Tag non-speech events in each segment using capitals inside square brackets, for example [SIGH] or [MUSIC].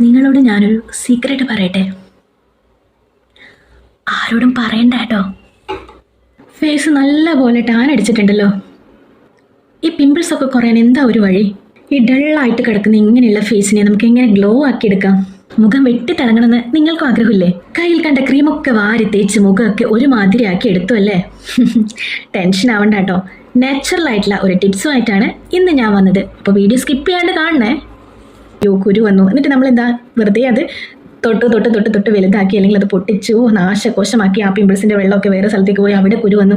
നിങ്ങളോട് ഞാനൊരു സീക്രട്ട് പറയട്ടെ? ആരോടും പറയണ്ട കേട്ടോ. ഫേസ് നല്ല പോലെ ടാൻ അടിച്ചിട്ടുണ്ടല്ലോ. ഈ പിമ്പിൾസ് ഒക്കെ കുറയാൻ എന്താ ഒരു വഴി? ഈ ഡള്ളായിട്ട് കിടക്കുന്ന ഇങ്ങനെയുള്ള ഫേസിനെ നമുക്ക് എങ്ങനെ ഗ്ലോ ആക്കി എടുക്കാം മുഖം വെട്ടി തിളങ്ങണമെന്ന് നിങ്ങൾക്കും ആഗ്രഹമില്ലേ? കയ്യിൽ കണ്ട ക്രീമൊക്കെ വാരി തേച്ച് മുഖമൊക്കെ ഒരു മാതിരിയാക്കി എടുത്തു അല്ലേ? [LAUGHS] ടെൻഷൻ ആവണ്ട കേട്ടോ. നാച്ചുറൽ ആയിട്ടുള്ള ഒരു ടിപ്സുമായിട്ടാണ് ഇന്ന് ഞാൻ വന്നത്. അപ്പോൾ വീഡിയോ സ്കിപ്പ് ചെയ്യാണ്ട് കാണണേ. യോ കുരു വന്നു. എന്നിട്ട് നമ്മൾ എന്താ വെറുതെ അത് തൊട്ട് തൊട്ട് തൊട്ട് തൊട്ട് വലുതാക്കി അല്ലെങ്കിൽ അത് പൊട്ടിച്ചു നാശകോശമാക്കി ആ പിമ്പിൾസിന്റെ വെള്ളമൊക്കെ വേറെ സ്ഥലത്തേക്ക് പോയി അവിടെ കുരു വന്നു.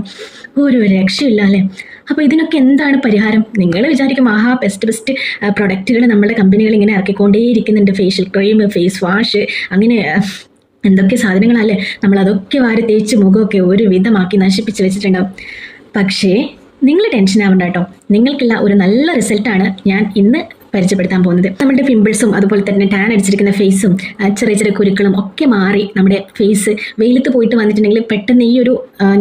ഒരു രക്ഷയില്ല അല്ലേ? അപ്പോൾ ഇതിനൊക്കെ എന്താണ് പരിഹാരം? നിങ്ങൾ വിചാരിക്കും ആഹാ ബെസ്റ്റ് ബെസ്റ്റ് പ്രൊഡക്റ്റുകൾ നമ്മുടെ കമ്പനികൾ ഇങ്ങനെ ഇറക്കിക്കൊണ്ടേയിരിക്കുന്നുണ്ട്. ഫേഷ്യൽ ക്രീം ഫേസ് വാഷ് അങ്ങനെ എന്തൊക്കെ സാധനങ്ങളല്ലേ നമ്മൾ അതൊക്കെ വാരി തേച്ച് മുഖമൊക്കെ ഒരു വിധമാക്കി നശിപ്പിച്ച് വെച്ചിട്ടുണ്ടാവും. പക്ഷേ നിങ്ങൾ ടെൻഷൻ ആവണ്ട കേട്ടോ. നിങ്ങൾക്കുള്ള ഒരു നല്ല റിസൾട്ടാണ് ഞാൻ ഇന്ന് പരിചയപ്പെടുത്താൻ പോകുന്നത്. നമ്മുടെ പിമ്പിൾസും അതുപോലെ തന്നെ ടാൻ അടിച്ചിരിക്കുന്ന ഫേസും ചെറിയ ചെറിയ കുരുക്കളും ഒക്കെ മാറി നമ്മുടെ ഫേസ് വെയിലത്ത് പോയിട്ട് വന്നിട്ടുണ്ടെങ്കിൽ പെട്ടെന്ന് ഈ ഒരു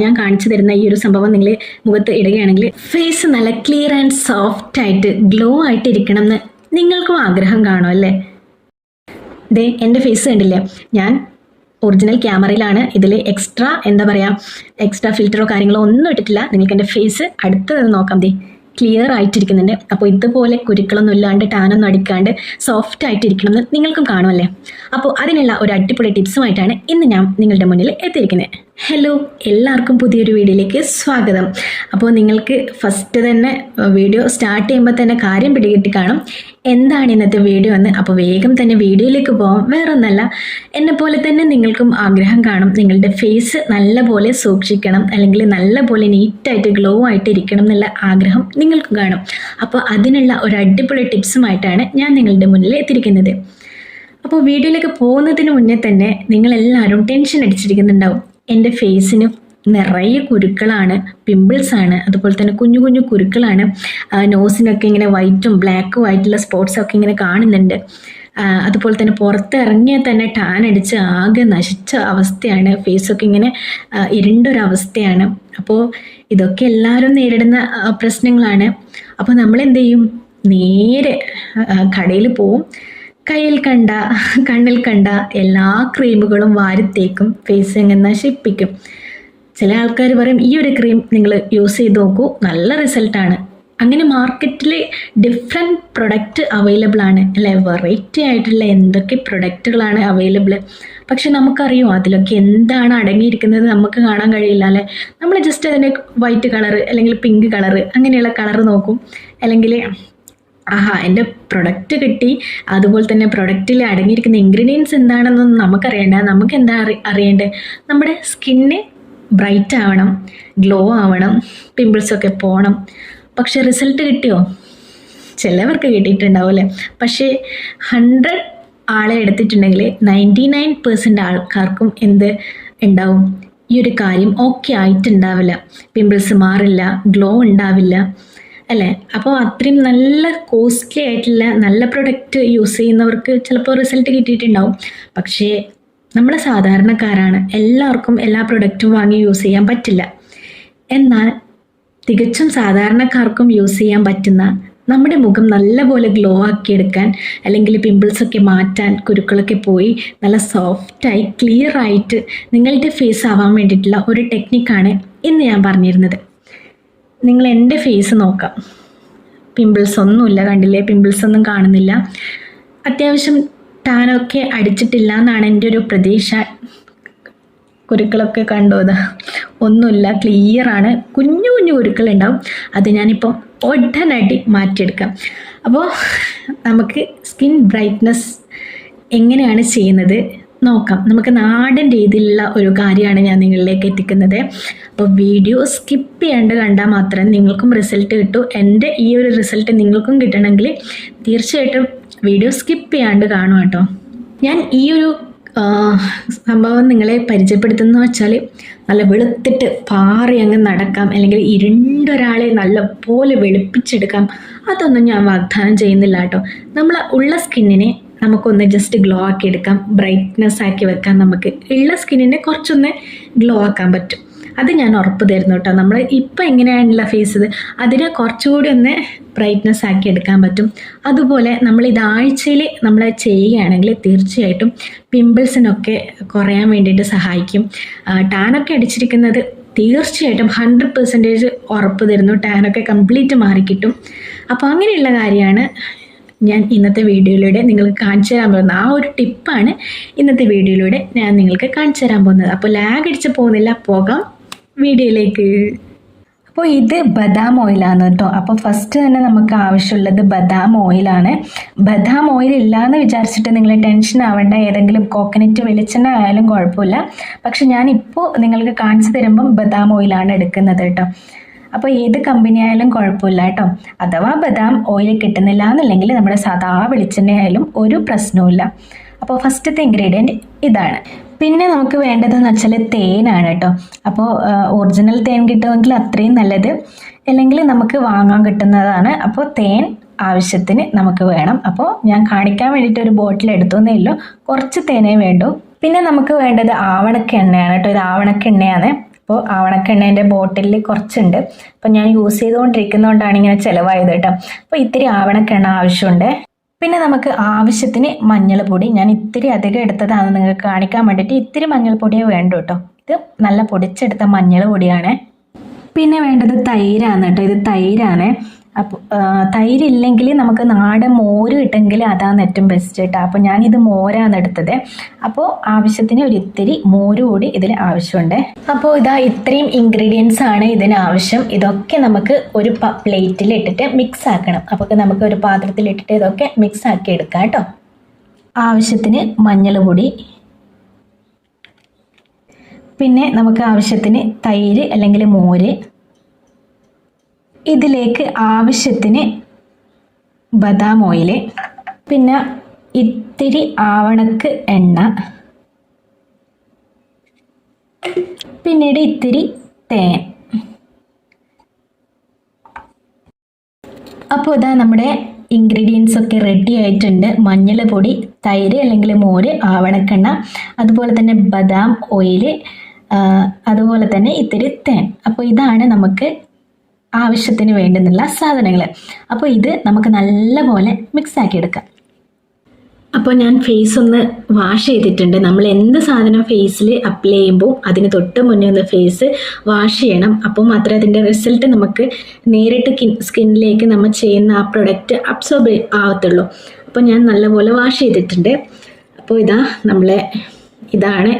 ഞാൻ കാണിച്ചു തരുന്ന ഈ ഒരു സംഭവം നിങ്ങൾ മുഖത്ത് ഇടുകയാണെങ്കിൽ ഫേസ് നല്ല ക്ലിയർ ആൻഡ് സോഫ്റ്റ് ആയിട്ട് ഗ്ലോ ആയിട്ട് ഇരിക്കണം എന്ന് നിങ്ങൾക്കും ആഗ്രഹം കാണും അല്ലേ? ദേ എന്റെ ഫേസ് കണ്ടില്ലേ? ഞാൻ ഒറിജിനൽ ക്യാമറയിലാണ് ഇതിൽ എക്സ്ട്രാ എന്താ പറയുക എക്സ്ട്രാ ഫിൽറ്ററോ കാര്യങ്ങളോ ഒന്നും ഇട്ടിട്ടില്ല. നിങ്ങൾക്ക് എന്റെ ഫേസ് അടുത്ത് നിന്ന് നോക്കാം ദേ. ക്ലിയർ ആയിട്ടിരിക്കുന്നുണ്ട്. അപ്പോൾ ഇതുപോലെ കുരുക്കളൊന്നും ഇല്ലാണ്ട് ടാനൊന്നും അടിക്കാണ്ട് സോഫ്റ്റ് ആയിട്ടിരിക്കണം എന്ന് നിങ്ങൾക്കും കാണുമല്ലേ അപ്പോൾ അതിനുള്ള ഒരു അടിപൊളി ടിപ്സുമായിട്ടാണ് ഇന്ന് ഞാൻ നിങ്ങളുടെ മുന്നിൽ എത്തിയിരിക്കുന്നത്. ഹലോ എല്ലാവർക്കും പുതിയൊരു വീഡിയോയിലേക്ക് സ്വാഗതം. അപ്പോൾ നിങ്ങൾക്ക് ഫസ്റ്റ് തന്നെ വീഡിയോ സ്റ്റാർട്ട് ചെയ്യുമ്പോൾ തന്നെ കാര്യം പിടികിട്ടി കാണും. എന്താണ് ഇന്നത്തെ വീഡിയോ എന്ന്? അപ്പോൾ വേഗം തന്നെ വീഡിയോയിലേക്ക് പോകാം വേറൊന്നല്ല എന്നെ പോലെ തന്നെ നിങ്ങൾക്കും ആഗ്രഹം കാണും. നിങ്ങളുടെ ഫേസ് നല്ലപോലെ സൂക്ഷിക്കണം. അല്ലെങ്കിൽ നല്ലപോലെ നീറ്റായിട്ട് ഗ്ലോ ആയിട്ട് ഇരിക്കണം എന്നുള്ള ആഗ്രഹം നിങ്ങൾക്കും കാണും. അപ്പോൾ അതിനുള്ള ഒരു അടിപൊളി ടിപ്സുമായിട്ടാണ് ഞാൻ നിങ്ങളുടെ മുന്നിൽ എത്തിയിരിക്കുന്നത്. അപ്പോൾ വീഡിയോയിലേക്ക് പോകുന്നതിന് മുന്നേ തന്നെ നിങ്ങളെല്ലാവരും ടെൻഷൻ അടിച്ചിരിക്കുന്നുണ്ടാവും. എന്റെ ഫേസിന് നിറയെ കുരുക്കളാണ് പിമ്പിൾസ് ആണ് അതുപോലെ തന്നെ കുഞ്ഞു കുഞ്ഞു കുരുക്കളാണ്. നോസിനൊക്കെ ഇങ്ങനെ വൈറ്റും ബ്ലാക്കും ആയിട്ടുള്ള സ്പോട്ട്സ് ഒക്കെ ഇങ്ങനെ കാണുന്നുണ്ട്. അതുപോലെ തന്നെ പുറത്ത് ഇറങ്ങിയാൽ തന്നെ ടാൻ അടിച്ച് ആകെ നശിച്ച അവസ്ഥയാണ്. ഫേസൊക്കെ ഇങ്ങനെ ഇരുണ്ടൊരവസ്ഥയാണ്. അപ്പോൾ ഇതൊക്കെ എല്ലാവരും നേരിടുന്ന പ്രശ്നങ്ങളാണ്. അപ്പോൾ നമ്മൾ എന്ത് ചെയ്യും നേരെ കടയിൽ പോവും. കയ്യിൽ കണ്ട കണ്ണിൽ കണ്ട എല്ലാ ക്രീമുകളും വാരിത്തേക്കും ഫേസ് എങ്ങനെ നശിപ്പിക്കും ചില ആൾക്കാർ പറയും ഈ ഒരു ക്രീം നിങ്ങൾ യൂസ് ചെയ്ത് നോക്കൂ നല്ല റിസൾട്ടാണ് അങ്ങനെ മാർക്കറ്റിൽ ഡിഫറെന്റ് പ്രൊഡക്റ്റ് അവൈലബിൾ ആണ്. അല്ലെ വെറൈറ്റി ആയിട്ടുള്ള എന്തൊക്കെ പ്രൊഡക്റ്റുകളാണ് അവൈലബിൾ പക്ഷെ നമുക്കറിയോ അതിലൊക്കെ എന്താണ് അടങ്ങിയിരിക്കുന്നത് നമുക്ക് കാണാൻ കഴിയില്ല അല്ലേ? നമ്മൾ ജസ്റ്റ് അതിന്റെ വൈറ്റ് കളറ് അല്ലെങ്കിൽ പിങ്ക് കളറ് അങ്ങനെയുള്ള കളറ് നോക്കും. അല്ലെങ്കിൽ ആഹാ എന്റെ പ്രൊഡക്റ്റ് കിട്ടി. അതുപോലെ തന്നെ പ്രൊഡക്റ്റിൽ അടങ്ങിയിരിക്കുന്ന ഇൻഗ്രീഡിയൻസ് എന്താണെന്നൊന്നും നമുക്കറിയേണ്ട. നമുക്ക് എന്താ അറി അറിയേണ്ടത് നമ്മുടെ സ്കിന്ന് ബ്രൈറ്റ് ആവണം ഗ്ലോ ആവണം പിമ്പിൾസൊക്കെ പോകണം പക്ഷെ റിസൾട്ട് കിട്ടിയോ? ചിലവർക്ക് കിട്ടിയിട്ടുണ്ടാവും അല്ലേ? പക്ഷേ ഹൺഡ്രഡ് ആളെ എടുത്തിട്ടുണ്ടെങ്കിൽ നയന്റി നയൻ പെർസെന്റ് ആൾക്കാർക്കും എന്ത് ഉണ്ടാവും? ഈ ഒരു കാര്യം ഓക്കെ ആയിട്ടുണ്ടാവില്ല. പിമ്പിൾസ് മാറില്ല ഗ്ലോ ഉണ്ടാവില്ല. അല്ലേ? അപ്പോൾ അത്രയും നല്ല കോസ്റ്റ്ലി ആയിട്ടുള്ള നല്ല പ്രൊഡക്റ്റ് യൂസ് ചെയ്യുന്നവർക്ക് ചിലപ്പോൾ റിസൾട്ട് കിട്ടിയിട്ടുണ്ടാവും. പക്ഷേ നമ്മൾ സാധാരണക്കാരാണ് എല്ലാവർക്കും എല്ലാ പ്രൊഡക്റ്റും വാങ്ങി യൂസ് ചെയ്യാൻ പറ്റില്ല. എന്നാൽ തികച്ചും സാധാരണക്കാർക്കും യൂസ് ചെയ്യാൻ പറ്റുന്ന നമ്മുടെ മുഖം നല്ലപോലെ ഗ്ലോ ആക്കി എടുക്കാൻ അല്ലെങ്കിൽ പിമ്പിൾസൊക്കെ മാറ്റാൻ കുരുക്കളൊക്കെ പോയി നല്ല സോഫ്റ്റായി ക്ലിയർ ആയിട്ട് നിങ്ങളുടെ ഫേസ് ആവാൻ വേണ്ടിയിട്ടുള്ള ഒരു ടെക്നിക്കാണ് ഇന്ന് ഞാൻ പറഞ്ഞിരുന്നത്. നിങ്ങൾ എന്റെ ഫേസ് നോക്കാം. പിമ്പിൾസ് ഒന്നുമില്ല കണ്ടില്ലേ? പിമ്പിൾസ് ഒന്നും കാണുന്നില്ല. അത്യാവശ്യം ടാനൊക്കെ അടിച്ചിട്ടില്ല എന്നാണ് എന്റെ ഒരു പ്രതീക്ഷ. കുരുക്കളൊക്കെ കണ്ടോ അതാ ഒന്നുമില്ല ക്ലിയറാണ് കുഞ്ഞു കുഞ്ഞു കുരുക്കൾ ഉണ്ടാവും അത് ഞാനിപ്പോൾ ഉടനടി മാറ്റിയെടുക്കാം. അപ്പോൾ നമുക്ക് സ്കിൻ ബ്രൈറ്റ്നസ് എങ്ങനെയാണ് ചെയ്യുന്നത്? നോക്കാം. നമുക്ക് നാടൻ രീതിയിലുള്ള ഒരു കാര്യമാണ് ഞാൻ നിങ്ങളിലേക്ക് എത്തിക്കുന്നത്. അപ്പോൾ വീഡിയോ സ്കിപ്പ് ചെയ്യാണ്ട് കണ്ടാൽ മാത്രം നിങ്ങൾക്കും റിസൾട്ട് കിട്ടൂ. എന്റെ ഈ ഒരു റിസൾട്ട് നിങ്ങൾക്കും കിട്ടണമെങ്കിൽ തീർച്ചയായിട്ടും വീഡിയോ സ്കിപ്പ് ചെയ്യാണ്ട് കാണും കേട്ടോ ഞാൻ ഈ ഒരു സംഭവം നിങ്ങളെ പരിചയപ്പെടുത്തുന്ന വെച്ചാൽ നല്ല വെളുത്തിട്ട് പാറി അങ്ങ് നടക്കാം. അല്ലെങ്കിൽ ഇരുണ്ടൊരാളെ നല്ല പോലെ വെളുപ്പിച്ചെടുക്കാം. അതൊന്നും ഞാൻ വാഗ്ദാനം ചെയ്യുന്നില്ല കേട്ടോ നമ്മൾ ഉള്ള സ്കിന്നിനെ നമുക്കൊന്ന് ജസ്റ്റ് ഗ്ലോ ആക്കി എടുക്കാം ബ്രൈറ്റ്നെസ് ആക്കി വെക്കാം നമുക്ക് ഉള്ള സ്കിന്നിനെ കുറച്ചൊന്ന് ഗ്ലോ ആക്കാൻ പറ്റും. അത് ഞാൻ ഉറപ്പ് തരുന്നു കേട്ടോ. നമ്മൾ ഇപ്പം എങ്ങനെയാണല്ലോ ഫേസ് ചെയ്ത് അതിനെ കുറച്ചുകൂടി ഒന്ന് ബ്രൈറ്റ്നെസ് ആക്കി എടുക്കാൻ പറ്റും. അതുപോലെ നമ്മൾ ഇത് ആഴ്ചയിൽ നമ്മൾ ചെയ്യുകയാണെങ്കിൽ തീർച്ചയായിട്ടും പിമ്പിൾസിനൊക്കെ കുറയാൻ വേണ്ടിയിട്ട് സഹായിക്കും. ടാനൊക്കെ അടിച്ചിരിക്കുന്നത് തീർച്ചയായിട്ടും ഹൺഡ്രഡ് പെർസെന്റേജ് ഉറപ്പ് തരുന്നു. ടാനൊക്കെ കംപ്ലീറ്റ് മാറിക്കിട്ടും. അപ്പോൾ അങ്ങനെയുള്ള കാര്യമാണ് ഞാൻ ഇന്നത്തെ വീഡിയോയിലൂടെ നിങ്ങൾക്ക് കാണിച്ചു തരാൻ പോകുന്നത്. ആ ഒരു ടിപ്പാണ് ഇന്നത്തെ വീഡിയോയിലൂടെ ഞാൻ നിങ്ങൾക്ക് കാണിച്ചു തരാൻ പോകുന്നത്. അപ്പോൾ ലാഗ് അടിച്ച് പോകുന്നില്ല. പോകാം വീഡിയോയിലേക്ക്. അപ്പോൾ ഇത് ബദാം ഓയിലാണ് കേട്ടോ. അപ്പോൾ ഫസ്റ്റ് തന്നെ നമുക്ക് ആവശ്യമുള്ളത് ബദാം ഓയിലാണ് ബദാം ഓയിൽ ഇല്ലയെന്ന് വിചാരിച്ചിട്ട് നിങ്ങൾ ടെൻഷൻ ആവേണ്ട. ഏതെങ്കിലും കോക്കനറ്റ് വെളിച്ചെണ്ണ ആയാലും കുഴപ്പമില്ല. പക്ഷെ ഞാനിപ്പോൾ നിങ്ങൾക്ക് കാണിച്ചു തരുമ്പം ബദാം ഓയിലാണ് എടുക്കുന്നത് കേട്ടോ. അപ്പോൾ ഏത് കമ്പനി ആയാലും കുഴപ്പമില്ല കേട്ടോ. അഥവാ ബദാം ഓയിൽ കിട്ടുന്നില്ല എന്നുണ്ടെങ്കിൽ നമ്മുടെ സാധാ വെളിച്ചെണ്ണ ആയാലും ഒരു പ്രശ്നവുമില്ല. അപ്പോൾ ഫസ്റ്റത്തെ ഇൻഗ്രീഡിയന്റ് ഇതാണ്. പിന്നെ നമുക്ക് വേണ്ടതെന്ന് വെച്ചാൽ തേനാണ് കേട്ടോ. അപ്പോൾ ഒറിജിനൽ തേൻ കിട്ടുമെങ്കിൽ അത്രയും നല്ലത്. അല്ലെങ്കിൽ നമുക്ക് വാങ്ങാൻ കിട്ടുന്നതാണ്. അപ്പോൾ തേൻ ആവശ്യത്തിന് നമുക്ക് വേണം. അപ്പോൾ ഞാൻ കാണിക്കാൻ വേണ്ടിയിട്ട് ഒരു ബോട്ടിൽ എടുത്തോന്നേ ഉള്ളൂ. കുറച്ച് തേനേ വേണ്ടു. പിന്നെ നമുക്ക് വേണ്ടത് ആവണക്കെണ്ണയാണ് കേട്ടോ. ഇത് ആവണക്ക എണ്ണയാണ് അപ്പോൾ ആവണക്കെണ്ണേന്റെ ബോട്ടിലിൽ കുറച്ചുണ്ട്. അപ്പോൾ ഞാൻ യൂസ് ചെയ്തുകൊണ്ടിരിക്കുന്നതുകൊണ്ടാണ് ഇങ്ങനെ ചിലവായത് കേട്ടോ. അപ്പോൾ ഇത്തിരി ആവണക്കെണ്ണ ആവശ്യമുണ്ട്. പിന്നെ നമുക്ക് ആവശ്യത്തിന് മഞ്ഞൾപ്പൊടി. ഞാൻ ഇത്തിരി അധികം എടുത്തതാണ് നിങ്ങൾക്ക് കാണിക്കാൻ വേണ്ടിയിട്ട്. ഇത്തിരി മഞ്ഞൾപ്പൊടിയേ വേണ്ടൂ കേട്ടോ. ഇത് നല്ല പൊടിച്ചെടുത്ത മഞ്ഞൾ പൊടിയാണ്. പിന്നെ വേണ്ടത് തൈരാണ് കേട്ടോ. ഇത് തൈരാണ്. അപ്പോൾ തൈര് ഇല്ലെങ്കിൽ നമുക്ക് നാടൻ മോര് കിട്ടുമെങ്കിൽ അതാണ് ഏറ്റവും ബെസ്റ്റ് കേട്ടോ അപ്പോൾ ഞാനിത് മോരാണ് എടുത്തത്. അപ്പോൾ ആവശ്യത്തിന് ഒരു ഇത്തിരി മോര് കൂടി ഇതിൽ ആവശ്യമുണ്ട്. അപ്പോൾ ഇതാ ഇത്രയും ഇൻഗ്രീഡിയൻസ് ആണ് ഇതിന് ആവശ്യം. ഇതൊക്കെ നമുക്ക് ഒരു പ്ലേറ്റിൽ ഇട്ടിട്ട് മിക്സ് ആക്കണം. അപ്പോൾ നമുക്ക് ഒരു പാത്രത്തിൽ ഇട്ടിട്ട് ഇതൊക്കെ മിക്സ് ആക്കി എടുക്കാം കേട്ടോ ആവശ്യത്തിന് മഞ്ഞൾ പൊടി. പിന്നെ നമുക്ക് ആവശ്യത്തിന് തൈര് അല്ലെങ്കിൽ മോര്. ഇതിലേക്ക് ആവശ്യത്തിന് ബദാം ഓയിൽ പിന്നെ ഇത്തിരി ആവണക്ക് എണ്ണ പിന്നീട് ഇത്തിരി തേൻ. അപ്പോൾ ഇതാ നമ്മുടെ ഇൻഗ്രീഡിയൻസ് ഒക്കെ റെഡി ആയിട്ടുണ്ട്. മഞ്ഞൾപ്പൊടി പൊടി തൈര് അല്ലെങ്കിൽ മോര് ആവണക്കെണ്ണ അതുപോലെ തന്നെ ബദാം ഓയിൽ അതുപോലെ തന്നെ ഇത്തിരി തേൻ. അപ്പോൾ ഇതാണ് നമുക്ക് ആവശ്യത്തിന് വേണ്ടുന്നുള്ള സാധനങ്ങൾ അപ്പോൾ ഇത് നമുക്ക് നല്ലപോലെ മിക്സ് ആക്കി എടുക്കാം അപ്പോൾ ഞാൻ ഫേസ് ഒന്ന് വാഷ് ചെയ്തിട്ടുണ്ട്. നമ്മൾ എന്ത് സാധനം ഫേസിൽ അപ്ലൈ ചെയ്യുമ്പോൾ അതിന് തൊട്ട് മുന്നേ ഒന്ന് ഫേസ് വാഷ് ചെയ്യണം. അപ്പോൾ മാത്രമേ അതിന്റെ റിസൾട്ട് നമുക്ക് നേരിട്ട് സ്കിന്നിലേക്ക് നമ്മൾ ചെയ്യുന്ന ആ പ്രൊഡക്റ്റ് അബ്സോർബ് ആവത്തുള്ളൂ. അപ്പോൾ ഞാൻ നല്ലപോലെ വാഷ് ചെയ്തിട്ടുണ്ട്. അപ്പോൾ ഇതാ നമ്മളെ ഇതാണ്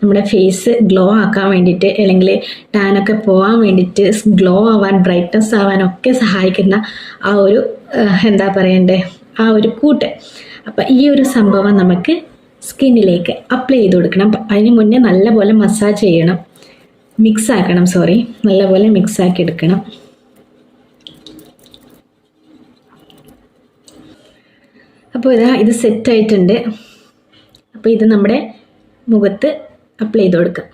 നമ്മുടെ ഫേസ് ഗ്ലോ ആക്കാൻ വേണ്ടിയിട്ട് അല്ലെങ്കിൽ ടാനൊക്കെ പോകാൻ വേണ്ടിയിട്ട് ഗ്ലോ ആവാൻ ബ്രൈറ്റ്നസ് ആവാനൊക്കെ സഹായിക്കുന്ന ആ ഒരു എന്താ പറയണ്ടേ ആ ഒരു കൂട്ട്. അപ്പം ഈ ഒരു സംഭവം നമുക്ക് സ്കിന്നിലേക്ക് അപ്ലൈ ചെയ്ത് കൊടുക്കണം. അതിന് മുന്നേ നല്ലപോലെ മസാജ് ചെയ്യണം. മിക്സ് ആക്കണം സോറി നല്ലപോലെ മിക്സ് ആക്കി എടുക്കണം. അപ്പോൾ ഇതാ ഇത് സെറ്റായിട്ടുണ്ട് അപ്പോൾ ഇത് നമ്മുടെ മുഖത്ത് അപ്ലൈ ചെയ്ത് കൊടുക്കാം.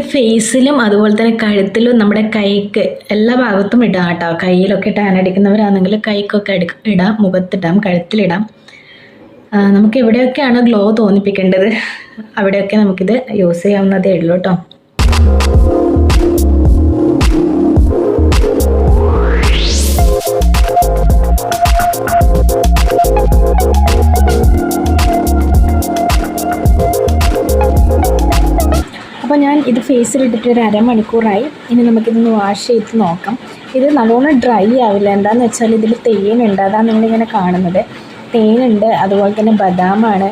ഫേസിലും അതുപോലെ തന്നെ കഴുത്തിലും നമ്മുടെ കൈക്ക് എല്ലാ ഭാഗത്തും ഇടാം കേട്ടോ. കയ്യിലൊക്കെ ടാൻ അടിക്കുന്നവരാണെങ്കിൽ കൈക്കൊക്കെ എടുക്ക ഇടാം മുഖത്തിടാം കഴുത്തിലിടാം. നമുക്ക് എവിടെയൊക്കെയാണ് ഗ്ലോ തോന്നിപ്പിക്കേണ്ടത്? അവിടെയൊക്കെ നമുക്കിത് യൂസ് ചെയ്യാവുന്നതേ ഉള്ളൂ കേട്ടോ. അപ്പോൾ ഞാൻ ഇത് ഫേസിലിട്ടിട്ട് ഒരു അരമണിക്കൂറായി. ഇനി നമുക്കിതൊന്ന് വാഷ് ചെയ്ത് നോക്കാം. ഇത് നല്ലോണം ഡ്രൈ ആവില്ല. എന്താണെന്ന് വെച്ചാൽ ഇതിൽ തേനുണ്ട്. അതാണ് നിങ്ങളിങ്ങനെ കാണുന്നത്. തേനുണ്ട് അതുപോലെ തന്നെ ബദാമാണ്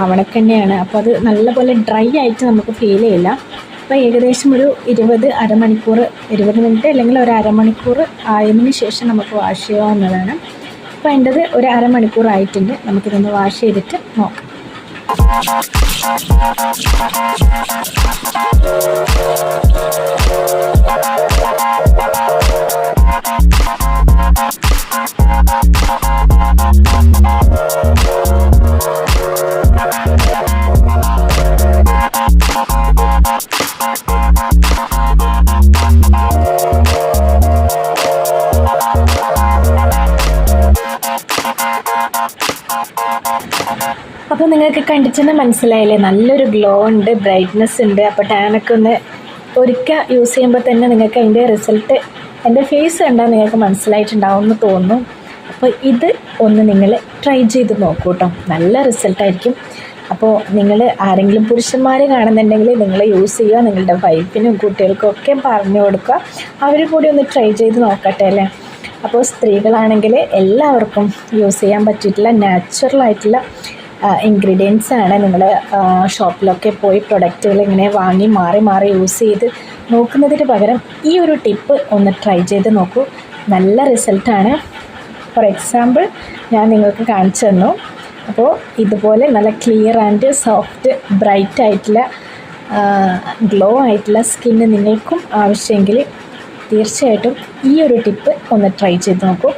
ആവണക്കെണ്ണയാണ്. അപ്പോൾ അത് നല്ലപോലെ ഡ്രൈ ആയിട്ട് നമുക്ക് ഫീൽ ചെയ്യില്ല. അപ്പോൾ ഏകദേശം ഒരു ഇരുപത് അരമണിക്കൂർ ഇരുപത് മിനിറ്റ് അല്ലെങ്കിൽ ഒരു അരമണിക്കൂർ ആയതിന് ശേഷം നമുക്ക് വാഷ് ചെയ്യാവുന്നതാണ്. അപ്പോൾ എന്റെത് ഒരു അരമണിക്കൂർ ആയിട്ടുണ്ട് നമുക്കിതൊന്ന് വാഷ് ചെയ്തിട്ട് നോക്കാം. അപ്പോൾ നിങ്ങൾക്ക് കണ്ടിച്ചെന്ന് മനസ്സിലായില്ലേ? നല്ലൊരു ഗ്ലോ ഉണ്ട് ബ്രൈറ്റ്നെസ് ഉണ്ട്. അപ്പോൾ ടാനൊക്കെ ഒന്ന് ഒരിക്കൽ യൂസ് ചെയ്യുമ്പോൾ തന്നെ നിങ്ങൾക്ക് അതിന്റെ റിസൾട്ട് എന്റെ ഫേസ് കണ്ടാൽ നിങ്ങൾക്ക് മനസ്സിലായിട്ടുണ്ടാവും എന്ന് തോന്നുന്നു അപ്പോൾ ഇത് ഒന്ന് നിങ്ങൾ ട്രൈ ചെയ്ത് നോക്കൂ കേട്ടോ നല്ല റിസൾട്ടായിരിക്കും അപ്പോൾ നിങ്ങൾ ആരെങ്കിലും പുരുഷന്മാർ കാണുന്നുണ്ടെങ്കിൽ നിങ്ങൾ യൂസ് ചെയ്യുക നിങ്ങളുടെ വൈഫിനും കുട്ടികൾക്കും ഒക്കെ പറഞ്ഞു കൊടുക്കുക. അവർ കൂടി ഒന്ന് ട്രൈ ചെയ്ത് നോക്കട്ടെ അല്ലേ? അപ്പോൾ സ്ത്രീകളാണെങ്കിൽ എല്ലാവർക്കും യൂസ് ചെയ്യാൻ പറ്റിയിട്ടുള്ള നാച്ചുറൽ ആയിട്ടുള്ള ഇൻഗ്രീഡിയൻസ് ആണ് നിങ്ങൾ ഷോപ്പിലൊക്കെ പോയി പ്രൊഡക്റ്റുകൾ ഇങ്ങനെ വാങ്ങി മാറി മാറി യൂസ് ചെയ്ത് നോക്കുന്നതിന് പകരം ഈ ഒരു ടിപ്പ് ഒന്ന് ട്രൈ ചെയ്ത് നോക്കൂ. നല്ല റിസൾട്ടാണ് ഫോർ എക്സാമ്പിൾ ഞാൻ നിങ്ങൾക്ക് കാണിച്ചു തന്നു. അപ്പോൾ ഇതുപോലെ നല്ല ക്ലിയർ ആൻഡ് സോഫ്റ്റ് ബ്രൈറ്റ് ആയിട്ടുള്ള ഗ്ലോ ആയിട്ടുള്ള സ്കിന്ന് നിങ്ങൾക്കും ആവശ്യമെങ്കിൽ തീർച്ചയായിട്ടും ഈ ഒരു ടിപ്പ് ഒന്ന് ട്രൈ ചെയ്ത് നോക്കൂ.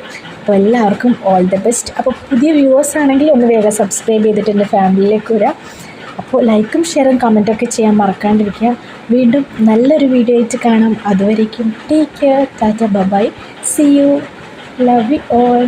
അപ്പോൾ എല്ലാവർക്കും ഓൾ ദി ബെസ്റ്റ് അപ്പോൾ പുതിയ വ്യൂവേഴ്സ് ആണെങ്കിൽ ഒന്ന് വേഗം സബ്സ്ക്രൈബ് ചെയ്തിട്ട് എന്റെ ഫാമിലിയിലേക്ക് വരാം. അപ്പോൾ ലൈക്കും ഷെയറും കമന്റൊക്കെ ചെയ്യാൻ മറക്കാണ്ടിരിക്കുക. വീണ്ടും നല്ലൊരു വീഡിയോ ആയിട്ട് കാണാം. അതുവരേക്കും take care tata bye bye see you love you all